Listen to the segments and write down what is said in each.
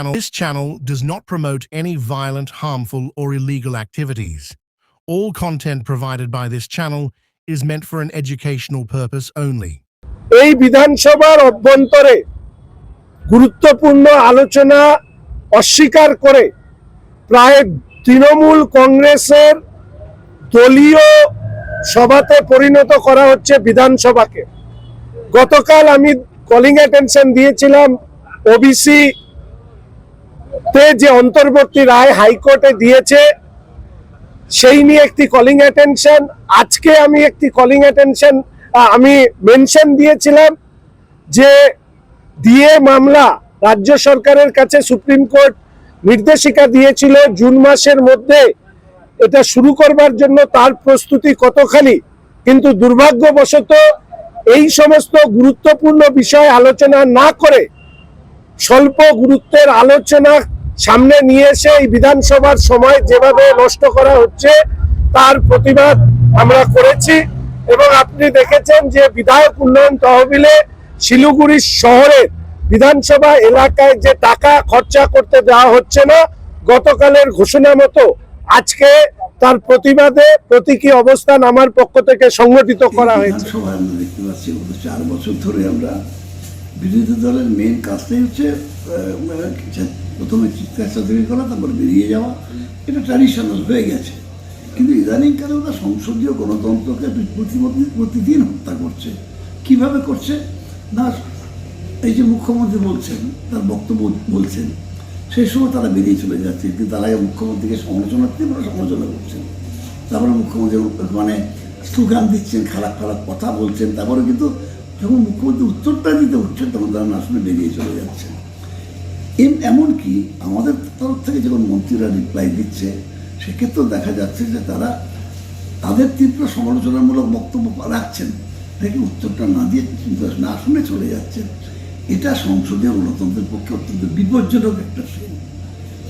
channel this channel does not promote any violent, harmful, or illegal activities. All content provided by this channel is meant for an educational purpose only. এই বিধানসভার অভ্যন্তরে গুরুত্বপূর্ণ আলোচনা অস্বীকার করে প্রায় তৃণমূল কংগ্রেসের দলীয় সভাতে পরিণত করা হচ্ছে বিধানসভাকে গতকাল আমি কলিং অ্যাটেনশন দিয়েছিলাম ওবিসি তে যে অন্তর্বর্তী রায় হাইকোর্টে দিয়েছে, সেই নিয়ে একটি কলিং অ্যাটেনশন আজকে আমি একটি কলিং অ্যাটেনশন আমি মেনশন দিয়েছিলাম যে দিয়ে মামলা রাজ্য সরকারের কাছে সুপ্রিম কোর্ট নির্দেশিকা দিয়েছিল জুন মাসের মধ্যে। এটা শুরু করবার জন্য তার প্রস্তুতি কতখানি? কিন্তু দুর্ভাগ্যবশত এই সমস্ত গুরুত্বপূর্ণ বিষয় আলোচনা না করে স্বল্প গুরুত্বের আলোচনা সামনে নিয়ে এসে এই বিধানসভার সময় যেভাবে নষ্ট করা হচ্ছে তার প্রতিবাদ আমরা করেছি এবং আপনি দেখেছেন যে বিধায়ক উন্নয়ন তহবিলে শিলিগুড়ি শহরের বিধানসভা এলাকায় যে টাকা খরচা করতে দেওয়া হচ্ছে না গতকালের ঘোষণা মতো আজকে তার প্রতিবাদে প্রতীকী অবস্থান আমার পক্ষ থেকে সংগঠিত করা হয়েছে চার বছর ধরে আমরা বিরোধী দলের মেন কাজটাই হচ্ছে প্রথমে চিৎকার চাকরি করা, তারপর বেরিয়ে যাওয়া, এটা ট্র্যাডিশনাল হয়ে গেছে। কিন্তু ইদানিংকালে ওরা সংসদীয় গণতন্ত্রকে প্রতিদিন হত্যা করছে। কীভাবে করছে? না, এই যে মুখ্যমন্ত্রী বলছেন, তার বক্তব্য বলছেন, সেই সময় তারা বেরিয়ে চলে যাচ্ছে, কিন্তু তারা মুখ্যমন্ত্রীকে সমালোচনা তীব্র সমালোচনা করছেন। তারপরে মুখ্যমন্ত্রী মানে স্লোগান দিচ্ছেন, খারাপ খারাপ কথা বলছেন, তারপরে কিন্তু যখন মুখ্যমন্ত্রী উত্তরটা দিতে উঠছেন, তখন তারা শুনে বেরিয়ে চলে যাচ্ছেন। এম- এমনকি আমাদের তরফ থেকে যখন মন্ত্রীরা রিপ্লাই দিচ্ছে, সেক্ষেত্রেও দেখা যাচ্ছে যে তারা তাদের তীব্র সমালোচনামূলক বক্তব্য রাখছেন। নাকি উত্তরটা না দিয়ে না শুনে চলে যাচ্ছেন। এটা সংসদীয় গণতন্ত্রের পক্ষে অত্যন্ত বিপজ্জনক একটা শ্রেণি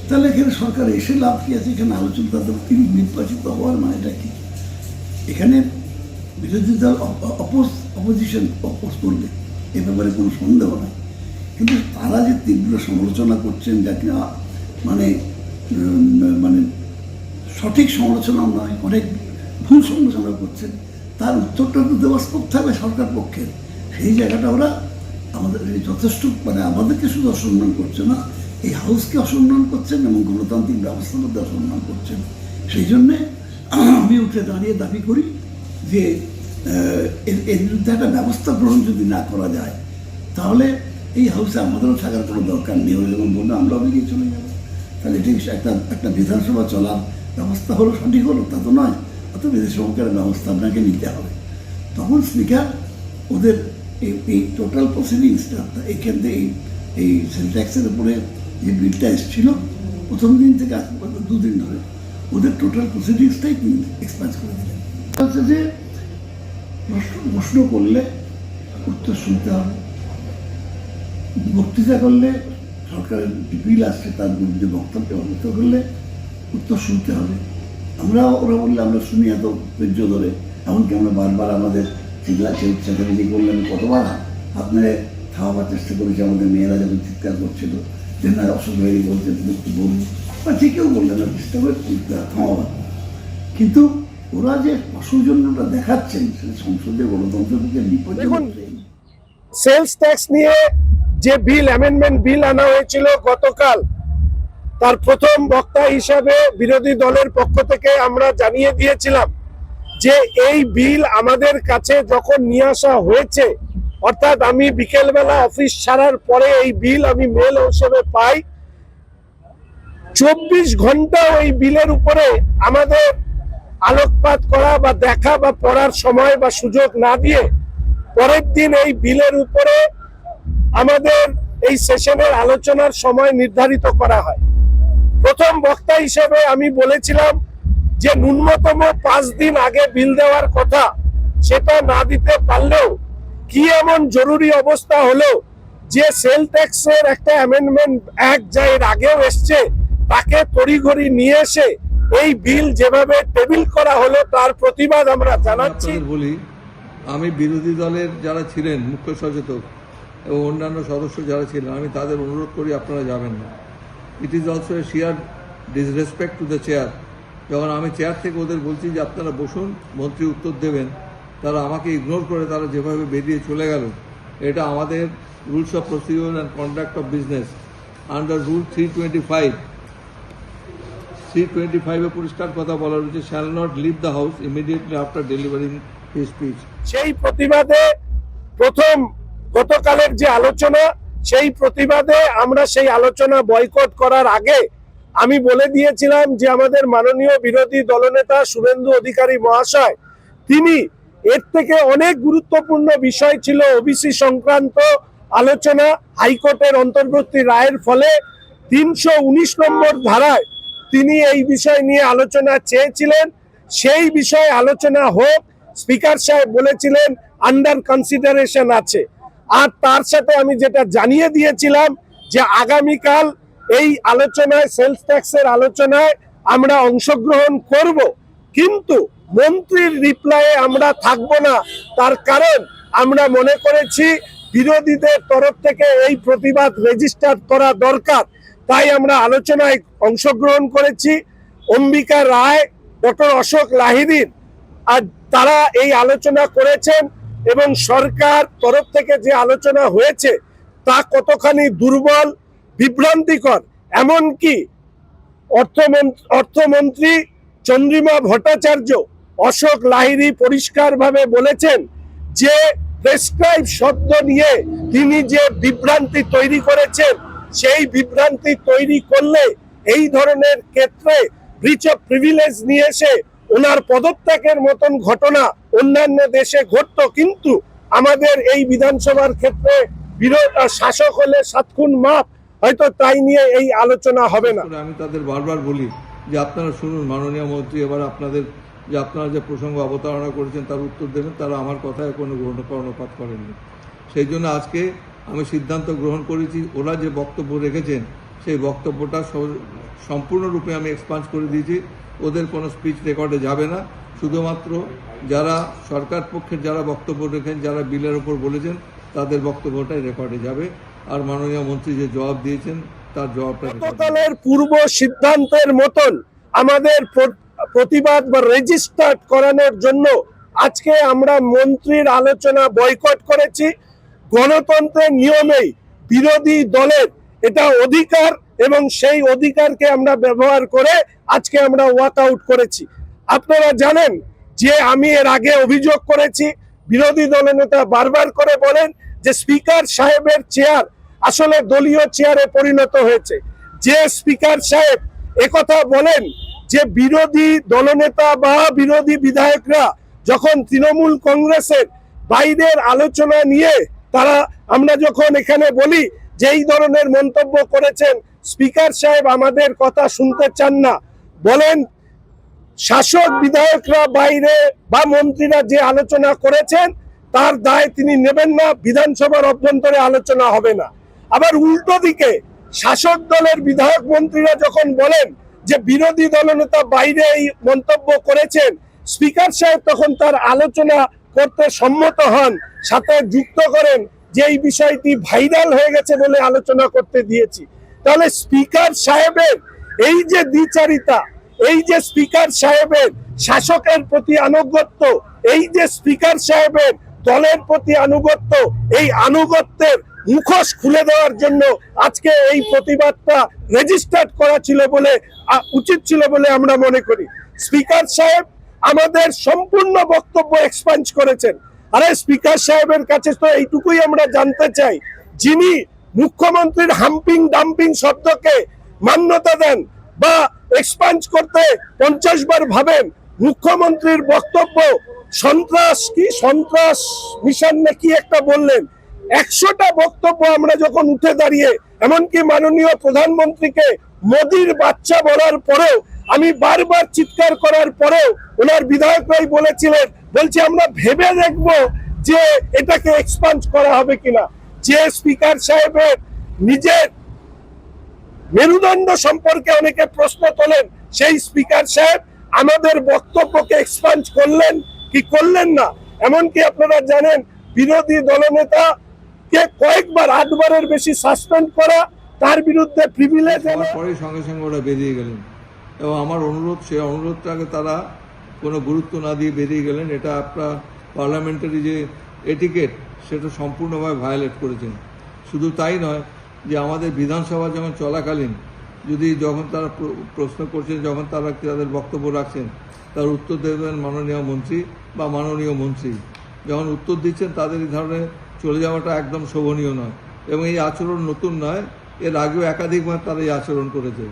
তাহলে এখানে সরকার এসে লাভ কি আছে? এখানে আলোচনা তাদের তিনি নির্বাচিত হওয়ার মানেটা কি? এখানে বিরোধী দল অপোজ অপোজিশন অপোজ করবে এ ব্যাপারে কোনো সন্দেহ নাই। কিন্তু তারা যে তীব্র সমালোচনা করছেন যা কিনা মানে মানে সঠিক সমালোচনা নয়, অনেক ভুল সমালোচনা করছেন, তার উত্তরটা তো দেওয়া করতে হবে সরকার পক্ষে সেই জায়গাটা ওরা আমাদের যথেষ্ট মানে আমাদেরকে শুধু অসম্মান করছে না, এই হাউসকে অসম্মান করছেন এবং গণতান্ত্রিক ব্যবস্থার মধ্যে অসম্মান করছেন। সেই জন্যে আমি উঠে দাঁড়িয়ে দাবি করি যে এর বিরুদ্ধে একটা ব্যবস্থা গ্রহণ যদি না করা যায়, তাহলে এই হাউসে আমাদেরও থাকার কোনো দরকার নেই। যখন বলল আমরাও বেরিয়ে চলে যাব। তাহলে ঠিক একটা একটা বিধানসভা চলার ব্যবস্থা হলো, সঠিক হলো, তা তো নয়। অত বিদেশ সরকারের ব্যবস্থা আপনাকে নিতে হবে। তখন স্পিকার ওদের এই এই টোটাল প্রসিডিংসটা এইখান থেকে এই এই সেল ট্যাক্সের উপরে যে বিলটা এসেছিল, প্রথম দিন থেকে আজ দুদিন ধরে, ওদের টোটাল প্রসিডিংসটাই তিনি করে দিলেন। হচ্ছে যে প্রশ্ন করলে উত্তর শুনতে হবে। বক্তৃতা করলে সরকারের বিল আসছে, তার বিরুদ্ধে বক্তব্য বক্তব্য করলে উত্তর শুনতে হবে। আমরা, ওরা বললে আমরা শুনি এত ধৈর্য ধরে। এমনকি আমরা বারবার আমাদের চিল্লা চেঁচামেচি করলে আমি কতবার আপনার খাওয়াবার চেষ্টা করেছি, আমাদের মেয়েরা যখন চিৎকার করছিল, যে না অসুখ হয়ে বলছে একটু বলুন। বা যে কেউ বললেন না চেষ্টা করে থামাবার। কিন্তু ওরা যে অসৌজন্যটা দেখাচ্ছেন সেটা সংসদীয় গণতন্ত্রের পক্ষে বিপজ্জনক সেলস ট্যাক্স নিয়ে যে বিল অ্যামেন্ডমেন্ট বিল আনা হয়েছিল গতকাল তার প্রথম বক্তা হিসাবে বিরোধী দলের পক্ষ থেকে আমরা জানিয়ে দিয়েছিলাম যে এই বিল আমাদের কাছে যখন নিয়ে আসা হয়েছে অর্থাৎ আমি বিকেলবেলা অফিস ছাড়ার পরে এই বিল আমি মেল হিসেবে পাই চব্বিশ ঘণ্টা ওই বিলের উপরে আমাদের আলোকপাত করা বা দেখা বা পড়ার সময় বা সুযোগ না দিয়ে পরের দিন এই বিলের উপরে আমাদের এই সেশনের আলোচনার সময় নির্ধারিত করা হয়। প্রথম বক্তা হিসেবে আমি বলেছিলাম যে ন্যূনতম পাঁচ দিন আগে বিল দেওয়ার কথা, সেটা না দিতে পারলেও কি এমন জরুরি অবস্থা হলো যে সেল ট্যাক্সের একটা অ্যামেন্ডমেন্ট অ্যাক্ট যা এর আগেও এসছে, তাকে তড়িঘড়ি নিয়ে এসে এই বিল যেভাবে টেবিল করা হলো, তার প্রতিবাদ আমরা জানাচ্ছি। বলি, আমি বিরোধী দলের যারা ছিলেন, মুখ্য সচেতক এবং অন্যান্য সদস্য যারা ছিলেন, আমি তাদের অনুরোধ করি আপনারা যাবেন না। It is also a sheer disrespect to the chair যখন আমি চেয়ার থেকে ওদের বলছি যে আপনারা বসুন, মন্ত্রী উত্তর দেবেন, তারা আমাকে ইগনোর করে, তারা যেভাবে বেরিয়ে চলে গেল, এটা আমাদের rules of procedure and conduct of business under rule three twenty five three twenty ফাইভে পরিষ্কার কথা বলা রয়েছে shall not leave the house immediately after delivering speech সেই প্রতিবাদে প্রথম গতকালের যে আলোচনা, সেই প্রতিবাদে আমরা সেই আলোচনা বয়কট করার আগে আমি বলে দিয়েছিলাম যে আমাদের মাননীয় বিরোধী দলনেতা শুভেন্দু অধিকারী মহাশয়, তিনি এর থেকে অনেক গুরুত্বপূর্ণ বিষয় ছিল ওবিসি সংক্রান্ত আলোচনা, হাইকোর্টের অন্তর্বর্তী রায়ের ফলে তিনশো উনিশ নম্বর ধারায় তিনি এই বিষয় নিয়ে আলোচনা চেয়েছিলেন। সেই বিষয়ে আলোচনা হোক, স্পিকার সাহেব বলেছিলেন আন্ডার কনসিডারেশন আছে। আর তার সাথে আমি যেটা জানিয়ে দিয়েছিলাম, যে আগামীকাল এই আলোচনায় সেলস ট্যাক্সের আলোচনায় আমরা অংশগ্রহণ করব। কিন্তু মন্ত্রীর রিপ্লাইয়ে আমরা থাকব না। তার কারণ আমরা মনে করেছি, বিরোধীদের তরফ থেকে এই প্রতিবাদ রেজিস্টার করা দরকার। তাই আমরা আলোচনায় অংশগ্রহণ করেছি। অম্বিকা রায়, ডক্টর অশোক লাহিদিন, আর তারা এই আলোচনা করেছেন এবং সরকার তরফ থেকে যে আলোচনা হয়েছে, তা কতখানি দুর্বল, বিভ্রান্তিকর, এমনকি অর্থমন্ত্রী অর্থমন্ত্রী চন্দ্রিমা ভট্টাচার্য অশোক লাহিরি পরিষ্কারভাবে বলেছেন যে প্রেসক্রাইব শব্দ নিয়ে তিনি যে বিভ্রান্তি তৈরি করেছেন সেই বিভ্রান্তি তৈরি করলে এই ধরনের ক্ষেত্রে অফ প্রিভিলেজ নিয়ে এসে ওনার পদত্যাগের মতন ঘটনা অন্যান্য দেশে ঘটতো। কিন্তু আমাদের এই বিধানসভার ক্ষেত্রে বিরোধ শাসক হলে সাতক্ষণ মাপ, হয়তো তাই নিয়ে এই আলোচনা হবে না। আমি তাদের বারবার বলি যে আপনারা শুনুন, মাননীয় মন্ত্রী, এবার আপনাদের যে আপনারা যে প্রসঙ্গ অবতারণা করেছেন, তার উত্তর দেবেন, তারা আমার কথায় কোনো গ্রহণ কর্ণপাত করেননি। সেই জন্য আজকে আমি সিদ্ধান্ত গ্রহণ করেছি, ওরা যে বক্তব্য রেখেছেন, সেই বক্তব্যটা সম্পূর্ণরূপে আমি এক্সপান্স করে দিয়েছি। ওদের কোনো স্পিচ রেকর্ডে যাবে না। শুধুমাত্র যারা সরকার পক্ষের যারা বক্তব্য রেখেন যারা বিলের ওপর বলেছেন, তাদের বক্তব্যটাই রেকর্ডে যাবে। আর মাননীয় মন্ত্রী যে জবাব দিয়েছেন, তার জবাবটা পূর্ব সিদ্ধান্তের মতন আমাদের প্রতিবাদ বা রেজিস্টার করানোর জন্য আজকে আমরা মন্ত্রীর আলোচনা বয়কট করেছি। গণতন্ত্রের নিয়মেই বিরোধী দলের এটা অধিকার এবং সেই অধিকারকে আমরা ব্যবহার করে আজকে আমরা ওয়াক আউট করেছি। আপনারা জানেন যে আমি এর আগে অভিযোগ করেছি, বিরোধী দলনেতা বারবার করে বলেন যে স্পিকার সাহেবের চেয়ার আসলে দলীয় চেয়ারে পরিণত হয়েছে। যে স্পিকার সাহেব একথা বলেন যে বিরোধী দলনেতা বা বিরোধী বিধায়করা যখন তৃণমূল কংগ্রেসের বাইরের আলোচনা নিয়ে তারা, আমরা যখন এখানে বলি যে এই ধরনের মন্তব্য করেছেন, স্পিকার সাহেব আমাদের কথা শুনতে চান না। বলেন, শাসক বিধায়করা বাইরে বা মন্ত্রীরা যে আলোচনা করেছেন, তার দায় তিনি নেবেন না, বিধানসভার অভ্যন্তরে আলোচনা হবে না। আবার উল্টো দিকে, শাসক দলের বিধায়ক মন্ত্রীরা যখন বলেন যে বিরোধী দলনেতা বাইরে এই মন্তব্য করেছেন, স্পিকার সাহেব তখন তার আলোচনা করতে সম্মত হন, সাথে যুক্ত করেন যে এই বিষয়টি ভাইরাল হয়ে গেছে বলে আলোচনা করতে দিয়েছি। তাহলে স্পিকার সাহেবের এই যে দ্বিচারিতা, এই যে স্পিকার সাহেবের শাসকের প্রতি আনুগত্য, এই যে স্পিকার সাহেবের দলের প্রতি আনুগত্য, এই আনুগত্যের মুখোশ খুলে দেওয়ার জন্য আজকে এই প্রতিবাদটা রেজিস্টার্ড করা ছিল বলে উচিত ছিল বলে আমরা মনে করি। স্পিকার সাহেব আমাদের সম্পূর্ণ বক্তব্য এক্সপাঞ্জ করেছেন। আরে স্পিকার সাহেবের কাছে তো এইটুকুই আমরা জানতে চাই। যিনি মুখ্যমন্ত্রীর হাম্পিং ডাম্পিং শব্দকে মান্যতা দেন বা এক্সপাঞ্জ করতে পঞ্চাশ বার ভাবেন, মুখ্যমন্ত্রীর বক্তব্য সন্ত্রাস কি? সন্ত্রাস মিশন নাকি একটা বললেন। একশোটা বক্তব্য আমরা যখন উঠে দাঁড়িয়ে, এমনকি মাননীয় প্রধানমন্ত্রীকে মোদির বাচ্চা বলার পরেও আমি বারবার চিৎকার করার পরেও ওনার বিধায়করাই বলেছিলেন বলছি আমরা ভেবে দেখব যে এটাকে এক্সপান্স করা হবে কিনা। যে স্পিকার সাহেবের নিজের মেরুদণ্ড সম্পর্কে অনেকে প্রশ্ন তোলেন সেই স্পিকার সাহেব আমাদের বক্তব্যকে এক্সপান্স করলেন কি করলেন না? এমনকি আপনারা জানেন বিরোধী দলনেতা কে কয়েকবার আটবারের বেশি সাসপেন্ড করা তার বিরুদ্ধে প্রিভিলেজ হওয়ার সঙ্গে সঙ্গে ওরা বেরিয়ে গেলেন। এবং আমার অনুরোধ সেই অনুরোধটাকে তারা কোনো গুরুত্ব না দিয়ে বেরিয়ে গেলেন। এটা আপনার পার্লামেন্টারি যে এটিকেট, সেটা সম্পূর্ণভাবে ভায়োলেট করেছেন। শুধু তাই নয় যে আমাদের বিধানসভা যখন চলাকালীন, যদি যখন তারা প্রশ্ন করছেন, যখন তারা তাদের বক্তব্য রাখছেন, তার উত্তর দেবেন মাননীয় মন্ত্রী বা মাননীয় মন্ত্রী। যখন উত্তর দিচ্ছেন, তাদের এই ধরনের চলে যাওয়াটা একদম শোভনীয় নয়। এবং এই আচরণ নতুন নয়, এর আগেও একাধিকবার তারা এই আচরণ করেছে।